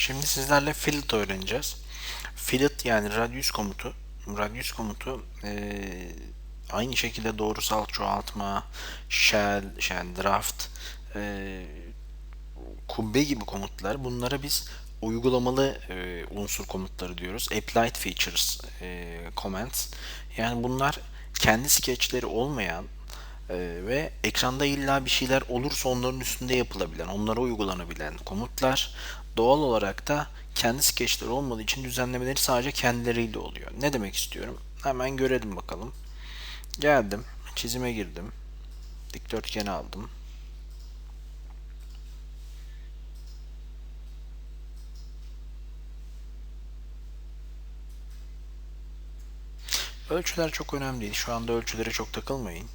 Şimdi sizlerle fillet öğreneceğiz. Fillet yani radius komutu. Radius komutu eee, aynı şekilde doğrusal çoğaltma, shell, shell draft, eee, kubbe gibi komutlar. Bunlara biz uygulamalı eee, unsur komutları diyoruz. Applied features eee, commands. Yani bunlar kendi skeçleri olmayan ee, ve ekranda illa bir şeyler olursa onların üstünde yapılabilen, onlara uygulanabilen komutlar doğal olarak da kendi skeçleri olmadığı için düzenlemeleri sadece kendileriyle oluyor. Ne demek istiyorum? Hemen görelim bakalım. Geldim, çizime girdim, dikdörtgeni aldım. Ölçüler çok önemli değil. Şu anda ölçülere çok takılmayın.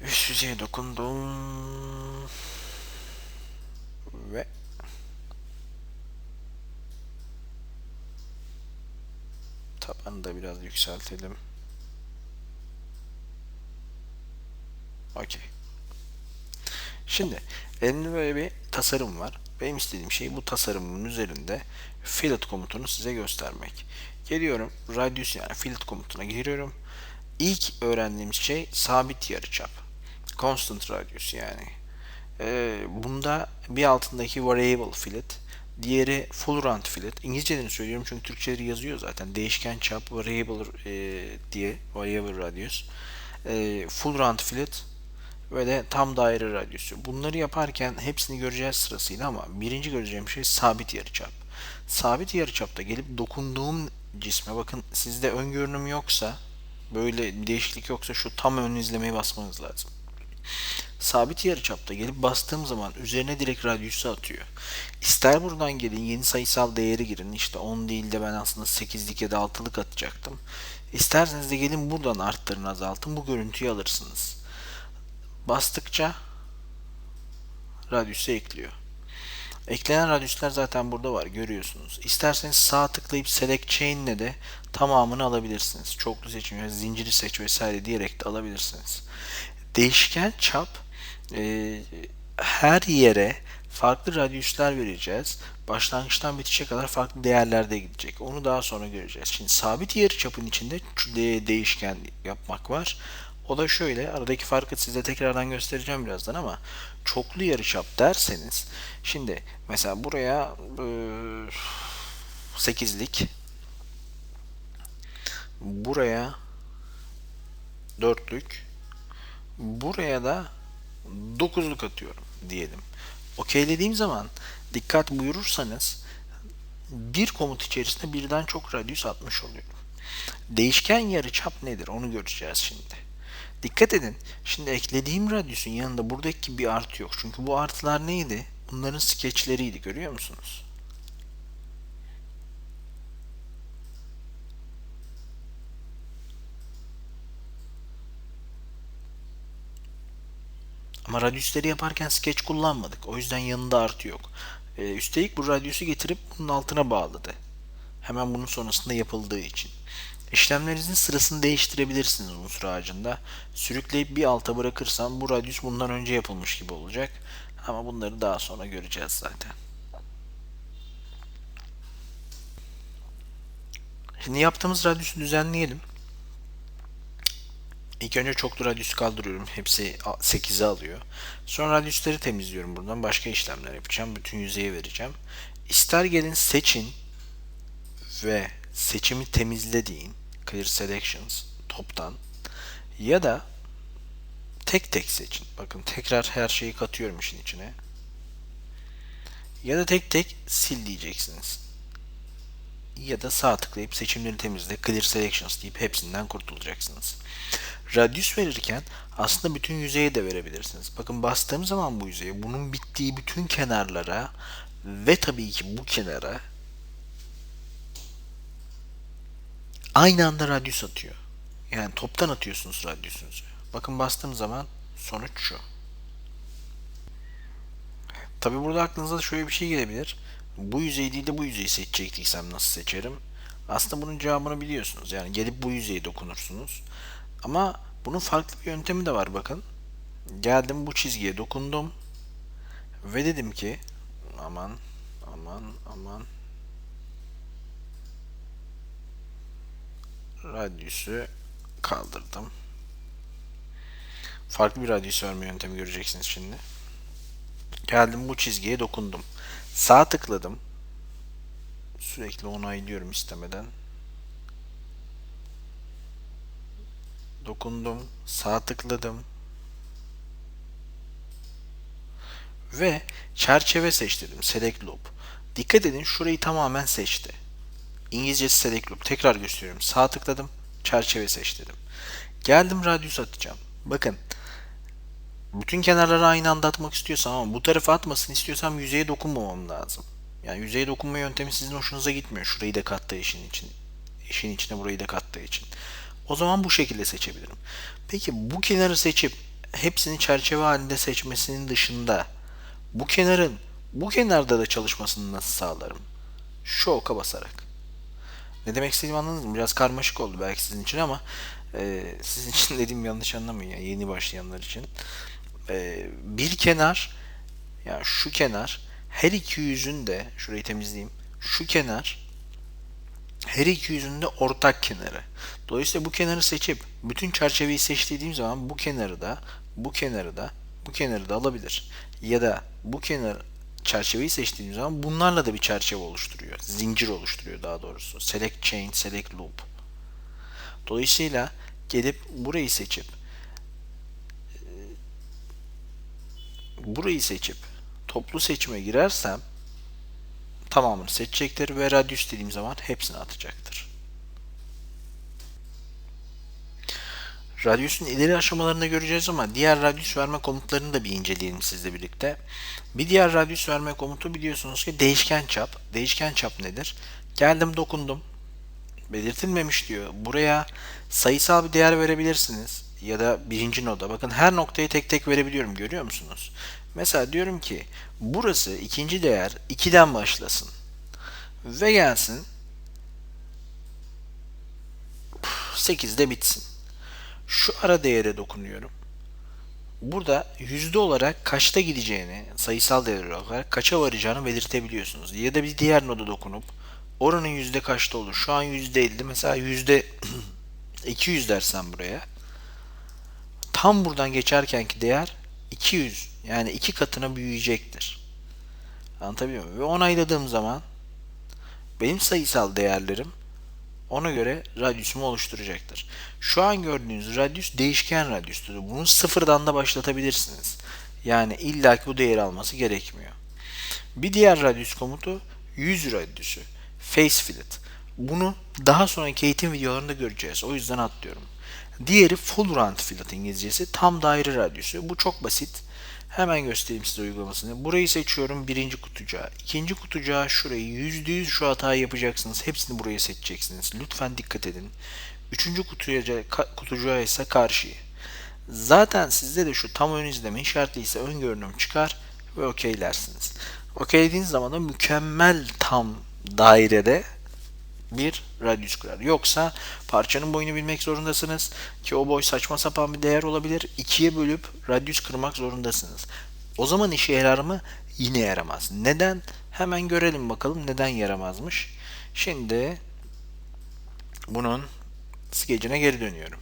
Üst yüzeye dokundum. Ve tabanı da biraz yükseltelim. Okey. Şimdi elimde böyle bir tasarım var. Benim istediğim şey bu tasarımın üzerinde fillet komutunu size göstermek. Geliyorum radius yani fillet komutuna giriyorum. İlk öğrendiğimiz şey sabit yarıçap. Constant radius yani. Ee, bunda bir altındaki variable fillet, diğeri full round fillet. İngilizceden söylüyorum çünkü Türkçeleri yazıyor zaten. Değişken çap variable e, diye variable radius. E, full round fillet ve de tam daire radyüsü. Bunları yaparken hepsini göreceğiz sırasıyla ama birinci göreceğim şey sabit yarıçap. Sabit yarıçapta gelip dokunduğum cisme bakın sizde ön görünüm yoksa böyle bir değişiklik yoksa şu tam ön izlemeyi basmanız lazım. Sabit yarıçapta gelip bastığım zaman üzerine direkt radyüsü atıyor. İster buradan gelin yeni sayısal değeri girin. İşte 10 değil de ben aslında 8'lik ya da 6'lık atacaktım. İsterseniz de gelin buradan arttırın azaltın bu görüntüyü alırsınız. Bastıkça radyüsü ekliyor. Eklenen radyüsler zaten burada var görüyorsunuz. İsterseniz sağ tıklayıp select chain ile de tamamını alabilirsiniz. Çoklu seçim, zinciri seç vesaire diyerek de alabilirsiniz. Değişken çap e, her yere farklı radyüsler vereceğiz. Başlangıçtan bitişe kadar farklı değerlerde gidecek. Onu daha sonra göreceğiz. Şimdi sabit yarıçapın içinde değişken yapmak var. O da şöyle, aradaki farkı size tekrardan göstereceğim birazdan ama çoklu yarıçap derseniz, şimdi mesela buraya e, 8'lik, buraya dörtlük, buraya da 9'luk atıyorum diyelim. Okeylediğim zaman dikkat buyurursanız bir komut içerisinde birden çok radyüs atmış oluyorum. Değişken yarıçap nedir onu göreceğiz şimdi. Dikkat edin. Şimdi eklediğim radyüsün yanında buradaki bir artı yok. Çünkü bu artılar neydi? Bunların skeçleriydi. Görüyor musunuz? Ama radyüsleri yaparken sketch kullanmadık. O yüzden yanında artı yok. Ee, üstelik bu radyüsü getirip bunun altına bağladı. Hemen bunun sonrasında yapıldığı için. İşlemlerinizin sırasını değiştirebilirsiniz unsur ağacında. Sürükleyip bir alta bırakırsam bu radyüs bundan önce yapılmış gibi olacak. Ama bunları daha sonra göreceğiz zaten. Şimdi yaptığımız radyüsü düzenleyelim. İlk önce çoklu radyüsü kaldırıyorum. Hepsi 8'e alıyor. Sonra radyüsleri temizliyorum buradan. Başka işlemler yapacağım. Bütün yüzeye vereceğim. İster gelin seçin ve seçimi temizle deyin. Clear Selections toptan. Ya da tek tek seçin. Bakın tekrar her şeyi katıyorum işin içine. Ya da tek tek sil diyeceksiniz. Ya da sağ tıklayıp seçimleri temizle, Clear Selections deyip hepsinden kurtulacaksınız. Radius verirken aslında bütün yüzeye de verebilirsiniz. Bakın bastığım zaman bu yüzeye bunun bittiği bütün kenarlara ve tabii ki bu kenara aynı anda radyus atıyor. Yani toptan atıyorsunuz radyusunuzu. Bakın bastığım zaman sonuç şu. Tabi burada aklınıza şöyle bir şey gelebilir. Bu yüzey değil de bu yüzeyi seçecektiysem nasıl seçerim? Aslında bunun cevabını biliyorsunuz. Yani gelip bu yüzeye dokunursunuz. Ama bunun farklı bir yöntemi de var bakın. Geldim bu çizgiye dokundum. Ve dedim ki aman aman aman radyüsü kaldırdım. Farklı bir radyüs verme yöntemi göreceksiniz şimdi. Geldim bu çizgiye dokundum. Sağ tıkladım. Sürekli onaylıyorum istemeden. Dokundum. Sağ tıkladım. Ve çerçeve seç dedim. Select loop. Dikkat edin şurayı tamamen seçti. İngilizcesi select loop. Tekrar gösteriyorum. Sağ tıkladım. Çerçeve seç dedim. Geldim radyus atacağım. Bakın. Bütün kenarları aynı anda atmak istiyorsam ama bu tarafa atmasın istiyorsam yüzeye dokunmamam lazım. Yani yüzeye dokunma yöntemi sizin hoşunuza gitmiyor. Şurayı da kattığı işin için. İşin içine burayı da kattığı için. O zaman bu şekilde seçebilirim. Peki bu kenarı seçip hepsini çerçeve halinde seçmesinin dışında bu kenarın bu kenarda da çalışmasını nasıl sağlarım? Şu oka basarak. Ne demek istediğimi anladınız mı? Biraz karmaşık oldu belki sizin için ama e, sizin için dediğim yanlış anlamayın yani yeni başlayanlar için. E, bir kenar yani şu kenar her iki yüzün de şurayı temizleyeyim. Şu kenar her iki yüzün de ortak kenarı. Dolayısıyla bu kenarı seçip bütün çerçeveyi seçtiğim zaman bu kenarı da bu kenarı da bu kenarı da alabilir. Ya da bu kenar çerçeveyi seçtiğim zaman bunlarla da bir çerçeve oluşturuyor. Zincir oluşturuyor daha doğrusu. Select chain, select loop. Dolayısıyla gelip burayı seçip burayı seçip toplu seçime girersem tamamını seçecektir ve radius dediğim zaman hepsini atacaktır. Radyüsün ileri aşamalarını göreceğiz ama diğer radyüs verme komutlarını da bir inceleyelim sizle birlikte. Bir diğer radyüs verme komutu biliyorsunuz ki değişken çap. Değişken çap nedir? Geldim dokundum. Belirtilmemiş diyor. Buraya sayısal bir değer verebilirsiniz. Ya da birinci noda. Bakın her noktayı tek tek verebiliyorum. Görüyor musunuz? Mesela diyorum ki burası ikinci değer 2'den başlasın. Ve gelsin 8'de bitsin. Şu ara değere dokunuyorum. Burada yüzde olarak kaçta gideceğini, sayısal değer olarak kaça varacağını belirtebiliyorsunuz. Ya da bir diğer noda dokunup oranın yüzde kaçta olur? Şu an yüzde 50 mesela yüzde 200 dersen buraya. Tam buradan geçerkenki değer 200 yani iki katına büyüyecektir. Anlatabiliyor muyum? Ve onayladığım zaman benim sayısal değerlerim ona göre radyüsümü oluşturacaktır. Şu an gördüğünüz radyüs değişken radyüstür. Bunu sıfırdan da başlatabilirsiniz. Yani illaki bu değeri alması gerekmiyor. Bir diğer radyüs komutu yüz radyüsü. Face fillet. Bunu daha sonraki eğitim videolarında göreceğiz. O yüzden atlıyorum. Diğeri full round fillet İngilizcesi. Tam daire radyüsü. Bu çok basit. Hemen göstereyim size uygulamasını. Burayı seçiyorum birinci kutucuğa. İkinci kutucuğa şurayı yüzde yüz şu hatayı yapacaksınız. Hepsini buraya seçeceksiniz. Lütfen dikkat edin. Üçüncü kutucuğa, kutucuğa ise karşıyı. Zaten sizde de şu tam ön izleme işareti ise ön görünüm çıkar ve okeylersiniz. Okeylediğiniz zaman da mükemmel tam dairede bir radyüs kurar. Yoksa parçanın boyunu bilmek zorundasınız ki o boy saçma sapan bir değer olabilir. İkiye bölüp radyüs kırmak zorundasınız. O zaman işe yarar mı? Yine yaramaz. Neden? Hemen görelim bakalım neden yaramazmış. Şimdi bunun skecine geri dönüyorum.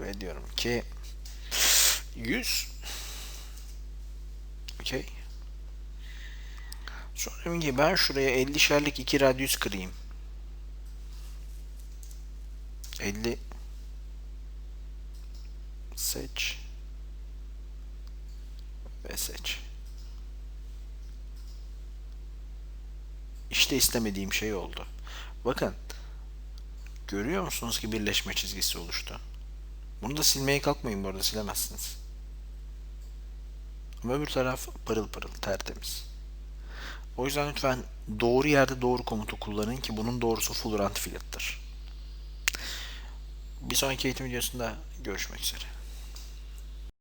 Ve diyorum ki 100 Okey. Sonra diyorum ki ben şuraya 50'şerlik iki radyüs kırayım. 50 seç ve seç. İşte istemediğim şey oldu. Bakın görüyor musunuz ki birleşme çizgisi oluştu. Bunu da silmeye kalkmayın bu arada silemezsiniz. Ama öbür taraf pırıl pırıl tertemiz. O yüzden lütfen doğru yerde doğru komutu kullanın ki bunun doğrusu full run field'tır. Bir sonraki eğitim videosunda görüşmek üzere.